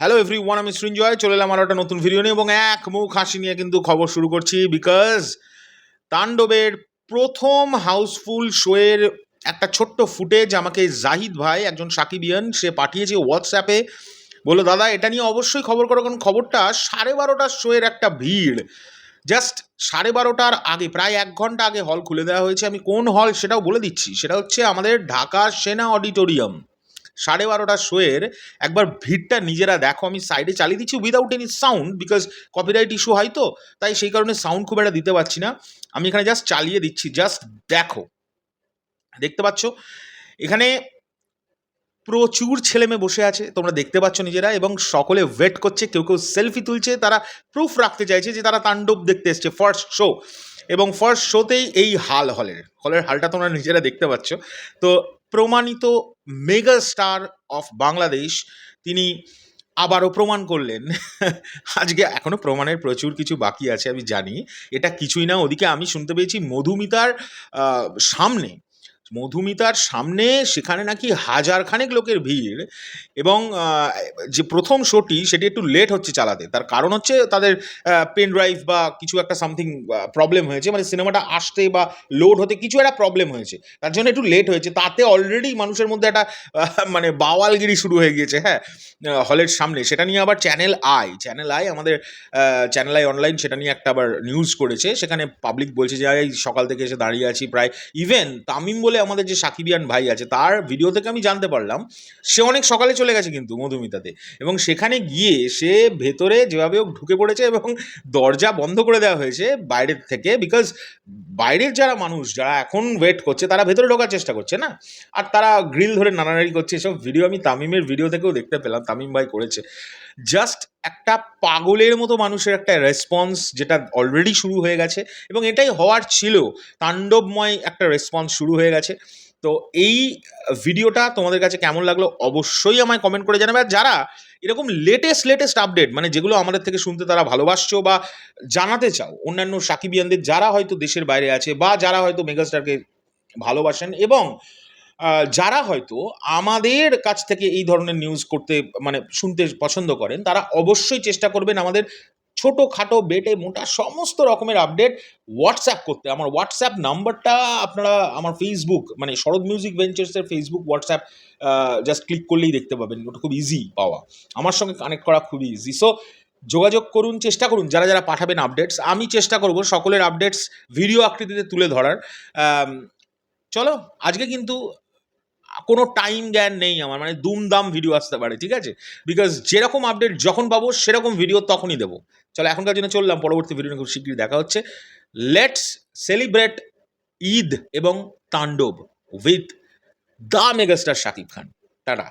Hello every one আমি সৃঞ্জয় চলে এলাম আরও একটা নতুন ভিডিও নিয়ে এবং এক মুখ হাসি নিয়ে কিন্তু খবর শুরু করছি বিকজ তাণ্ডবের প্রথম হাউসফুল শোয়ের একটা ছোট্ট ফুটেজ আমাকে জাহিদ ভাই, একজন সাকিবিয়ান, সে পাঠিয়েছে হোয়াটসঅ্যাপে বলল, দাদা, এটা নিয়ে অবশ্যই খবর করো কারণ খবরটা সাড়ে বারোটার শোয়ের একটা ভিড়। জাস্ট সাড়ে বারোটার আগে, প্রায় এক ঘণ্টা আগে হল খুলে দেওয়া হয়েছে। আমি কোন হল সেটাও বলে দিচ্ছি। সেটা হচ্ছে আমাদের ঢাকা সেনা অডিটোরিয়াম সাড়ে বারোটার শোয়ের একবার ভিড়টা নিজেরা দেখো। আমি সাইডে চালিয়ে দিচ্ছি without any sound because copyright issue হয় তো, তাই সেই কারণে সাউন্ড খুব একটা দিতে পারছি না। আমি এখানে জাস্ট চালিয়ে দিচ্ছি জাস্ট দেখো। দেখতে পাচ্ছ? এখানে প্রচুর ছেলে মেয়ে বসে আছে, তোমরা দেখতে পাচ্ছ নিজেরা এবং সকলে ওয়েট করছে, কেউ কেউ সেলফি তুলছে, তারা প্রুফ রাখতে চাইছে যে তারা তাণ্ডব দেখতে এসছে ফার্স্ট শো এবং ফার্স্ট শোতেই এই হাল হলের হলের হালটা তোমরা নিজেরা দেখতে পাচ্ছ। তো প্রমাণিত মেগা স্টার অফ বাংলাদেশ তিনি আবারও প্রমাণ করলেন। আজকে এখনও প্রমাণের প্রচুর কিছু বাকি আছে, আমি জানি। এটা কিছুই না, ওদিকে আমি শুনতে পেয়েছি মধুমিতার সামনে মধুমিতার সামনে সেখানে নাকি হাজার খানেক লোকের ভিড় এবং যে প্রথম শোটি সেটি একটু লেট হচ্ছে চালাতে। তার কারণ হচ্ছে তাদের পেন ড্রাইভ বা কিছু একটা সামথিং প্রবলেম হয়েছে। মানে সিনেমাটা আসতে বা লোড হতে কিছু একটা প্রবলেম হয়েছে। তার জন্য একটু লেট হয়েছে। তাতে অলরেডি মানুষের মধ্যে একটা মানে বাওয়ালগিরি শুরু হয়ে গিয়েছে। হ্যাঁ হলের সামনে। সেটা নিয়ে আবার চ্যানেল আই চ্যানেল আই আমাদের চ্যানেল আই অনলাইন সেটা নিয়ে একটা আবার নিউজ করেছে। সেখানে পাবলিক বলছে যে সকাল থেকে এসে দাঁড়িয়ে আছি। প্রায় ইভেন তামিম বলে আমাদের যে সাকিবিয়ান ভাই আছে, তার ভিডিও থেকে আমি জানতে পারলাম, সে অনেক সকালে চলে গেছে কিন্তু মধুমিতাতে। এবং সেখানে গিয়ে সে ভেতরে যেভাবে হোক ঢুকে পড়েছে এবং দরজা বন্ধ করে দেওয়া হয়েছে বাইরের থেকে বিকজ বাইরের যারা মানুষ, যারা এখন ওয়েট করছে, তারা ভেতরে ঢোকার চেষ্টা করছে না? আর তারা গ্রিল ধরে নানানারি করছে। এসব ভিডিও আমি তামিমের ভিডিও থেকেও দেখতে পেলাম, তামিম ভাই করেছে। জাস্ট একটা পাগলের মতো মানুষের একটা রেসপন্স যেটা অলরেডি শুরু হয়ে গেছে এবং এটাই হওয়ার ছিল, তাণ্ডবময় একটা রেসপন্স শুরু হয়ে গেছে। তো এই ভিডিওটা তোমাদের কাছে কেমন লাগল অবশ্যই আমায় কমেন্ট করে জানাবে। আর যারা এরকম লেটেস্ট লেটেস্ট আপডেট মানে যেগুলো আমাদের থেকে শুনতে তারা ভালোবাসছো বা জানাতে চাও, অন্যান্য সাকিবিয়ানদের যারা হয়তো দেশের বাইরে আছে বা যারা হয়তো মেগাস্টারকে ভালোবাসেন এবং যারা হয়তো আমাদের কাছ থেকে এই ধরনের নিউজ করতে মানে শুনতে পছন্দ করেন, তারা অবশ্যই চেষ্টা করবেন আমাদের ছোট খাটো বেটে, মোটা সমস্ত রকমের আপডেট হোয়াটসঅ্যাপ করতে। আমার হোয়াটসঅ্যাপ নাম্বারটা আপনারা আমার ফেসবুক মানে শরৎ মিউজিক ভেঞ্চার্সের ফেসবুক হোয়াটসঅ্যাপ জাস্ট ক্লিক করলেই দেখতে পাবেন। ওটা খুব ইজি পাওয়া। আমার সঙ্গে কানেক্ট করা খুবই ইজি সো যোগাযোগ করুন, চেষ্টা করুন, যারা যারা পাঠাবেন আপডেটস আমি চেষ্টা করব সকলের আপডেটস ভিডিও আকৃতিতে তুলে ধরার। চলো, আজকে কিন্তু কোনো টাইম জ্ঞান নেই আমার মানে দুমদাম ভিডিও আসতে পারে, ঠিক আছে? বিকজ যেরকম আপডেট যখন পাবো, সেরকম ভিডিও তখনই দেবো। চলো, এখনকার জন্য চললাম, পরবর্তী ভিডিও খুব শীঘ্রই দেখা হচ্ছে। লেটস সেলিব্রেট ঈদ এবং Taandob with the megastar Shakib Khan tata